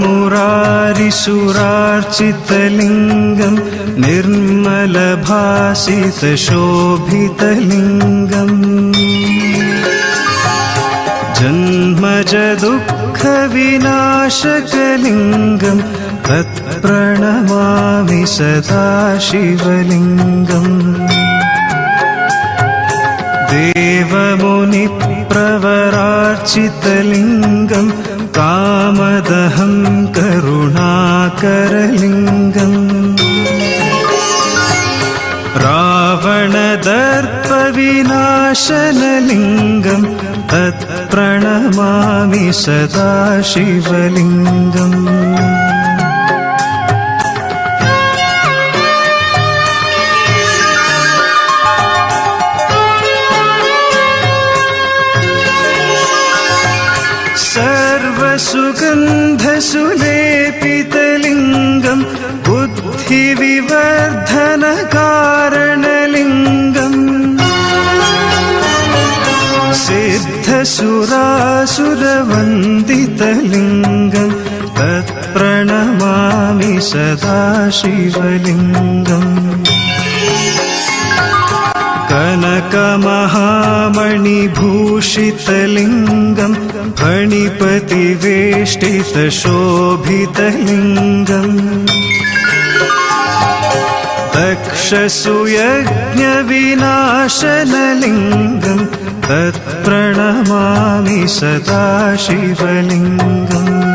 मुरारिसुरार्चितलिङ्गं निर्मलभासितशोभितलिङ्गम्। जन्मजदुःखविनाशकलिङ्गम् तत् तत्प्रणमामि सदा शिवलिङ्गम् देवमुनिप्रवरार्चितलिङ्गं कामदहं करुणाकरलिङ्गम् रावणदर्पविनाशनलिङ्गं तत्प्रणमामि सदा शिवलिङ्गम् सर्वसुगन्धसुलेपितलिङ्गं बुद्धिविवर्धनकारणलिङ्गम्। सिद्धसुरासुरवन्दितलिङ्गं तत्प्रणमामि सदा शिवलिङ्गम् कनकमहामणिभूषितलिङ्गं फणिपतिवेष्टितशोभितलिङ्गम् दक्षसुयज्ञविनाशनलिङ्गं तत्प्रणमामि सदा शिवलिङ्गम्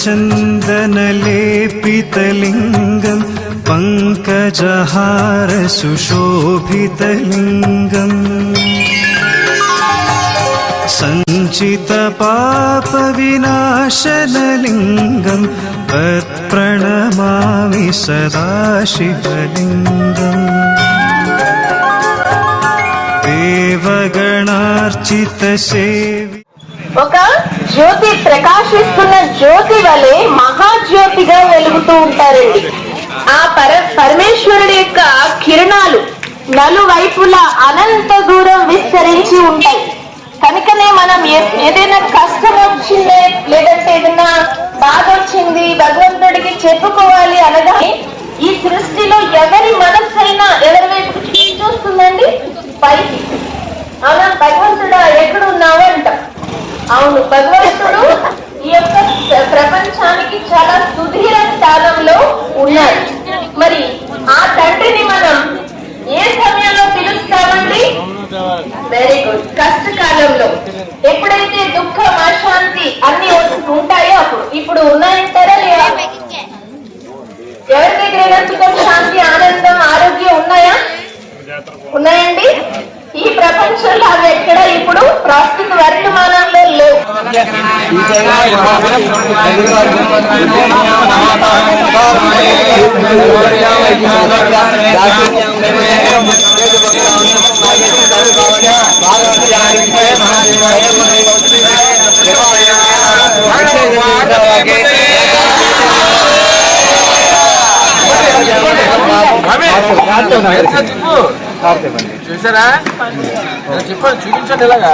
कुङ्कुमचन्दनलेपितलिङ्गं पङ्कजहारसुशोभितलिङ्गम् सञ्चितपापविनाशनलिङ्गं तत्प्रणमामि सदा शिवलिङ्गम् देवगणार्चितसेवि ఒక జ్యోతి ప్రకాశిస్తున్న జ్యోతి వలె మహాజ్యోతిగా వెలుగుతూ ఉంటారండి. ఆ పర పరమేశ్వరుడి యొక్క కిరణాలు నలువైపులా అనంత దూరం విస్తరించి ఉంటాయి. కనుకనే మనం ఏదైనా కష్టం వచ్చిందే లేదంటే ఏదైనా బాధ వచ్చింది భగవంతుడికి చెప్పుకోవాలి అనగా ఈ సృష్టిలో ఎవరి మనస్సైనా ఎవరి వైపు అవును భగవంతుడు ఈ యొక్క ప్ర- ప్రపంచానికి చాలా సుదీర స్థానంలో ఉన్నాడు. మరి ఆ తండ్రిని మనం ఏ సమయంలో పిలుస్తామండి? వెరీ గుడ్ కష్టకాలంలో ఎప్పుడైతే చూసారా? చెప్పండి చూపించండి ఇలాగా.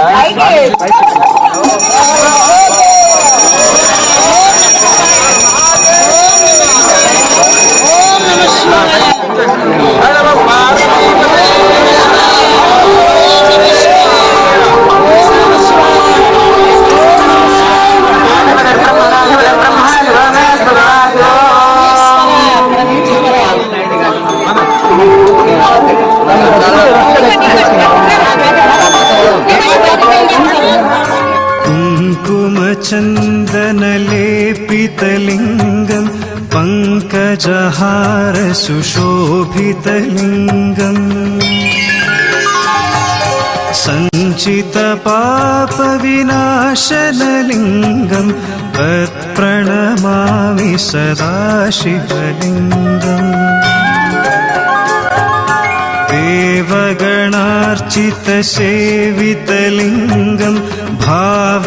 Hare Krishna. पङ्कजहारसुशोभितलिङ्गम् सञ्चितपापविनाशनलिङ्गं तत्प्रणमामि सदा शिवलिङ्गम् देवगणार्चितसेवितलिङ्गम् भावैर्भक्तिभिरेव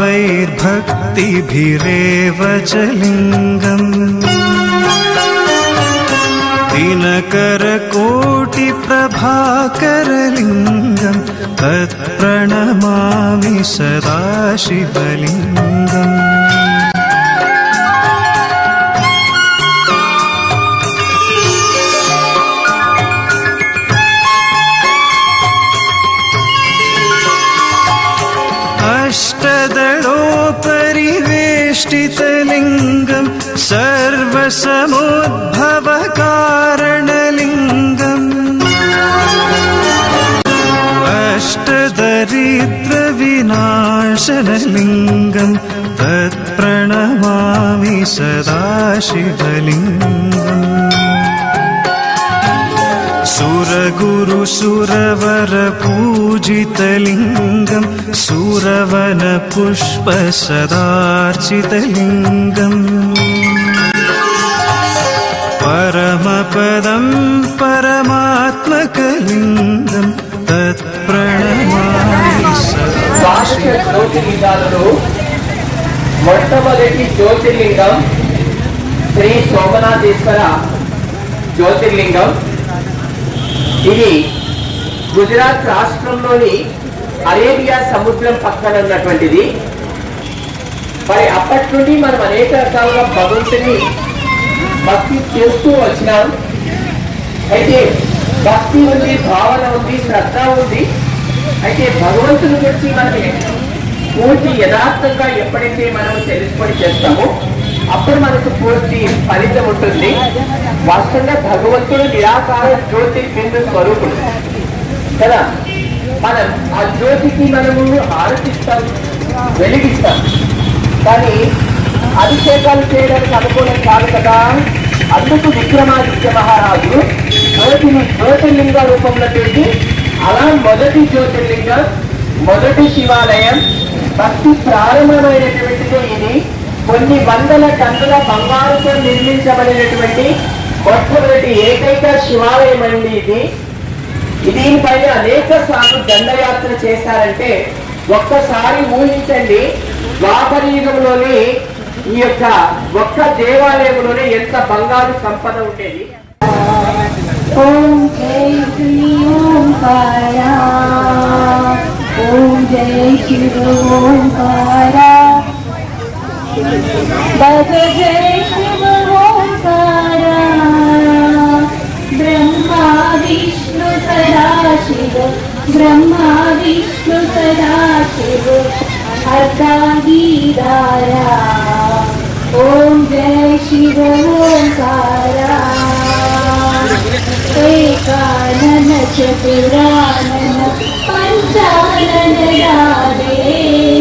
च लिङ्गम् दिनकरकोटिप्रभाकरलिङ्गम् तत्प्रणमामि सदा शिवलिङ्गम् अष्टदलोपरिवेष्टितलिङ्गम् सर्वसमुद्भवकारणलिङ्गम् अष्टदरिद्रविनाशनलिङ्गम् तत्प्रणमामि सदा शिवलिङ्गम् सुरगुरुसुरवरपूजितलिङ्गम् सुरवनपुष्पसदार्चितलिङ्गम् परमपदं परमात्मकलिङ्गम् तत्प्रणमामि सदा ద్వాదశ జ్యోతిర్లింగాలలో మొట్టమొదటి జ్యోతిర్లింగం శ్రీ సోమనాథేశ్వర జ్యోతిర్లింగం ఇది గుజరాత్ రాష్ట్రంలోని అరేబియా సముద్రం పక్కన ఉన్నటువంటిది మరి అప్పటి నుండి మనం అనేక రకాలుగా భగవంతుని భక్తి చేస్తూ వచ్చినాం. అయితే భక్తి ఉంది భావన ఉంది శ్రద్ధ ఉంది. అయితే భగవంతుని గురించి మనం పూర్తి యథార్థంగా ఎప్పుడైతే మనం తెలుసుకొని చేస్తామో అప్పుడు మనకు పూర్తి ఫలితం ఉంటుంది. వాస్తవంగా భగవంతుడు నిరాకార జ్యోతి బిందు స్వరూపుడు. కదా? మనం ఆ జ్యోతికి మనము ఆరతిస్తాం వెలిగిస్తాం. కానీ అభిషేకాలు చేయడానికి అనుకూలం కాదు కదా. అందుకు విక్రమాదిత్య మహారాజు జ్యోతిని జ్యోతిర్లింగ రూపంలో చేసి అలా మొదటి జ్యోతిర్లింగ మొదటి శివాలయం భక్తి ప్రారంభమైనటువంటిదే ఇది. కొన్ని వందల టన్నుల బంగారుతో నిర్మించబడినటువంటి మొట్టమొదటి ఏకైక శివాలయం అండి ఇది. దీనిపైన అనేక సార్లు దండయాత్ర చేశారంటే ఒక్కసారి ఊహించండి ద్వాపరయుగంలోని ఈ యొక్క ఒక్క దేవాలయంలోనే ఎంత బంగారు సంపద ఉండేది? ఓం జై శ్రీ ఓంకార. ఓం జై శ్రీ ఓంకార. బ్రహ్మా విష్ణు సదాశివ. ॐ जय शिव ओंकारा एकानन चतुरानन पञ्चानन राधे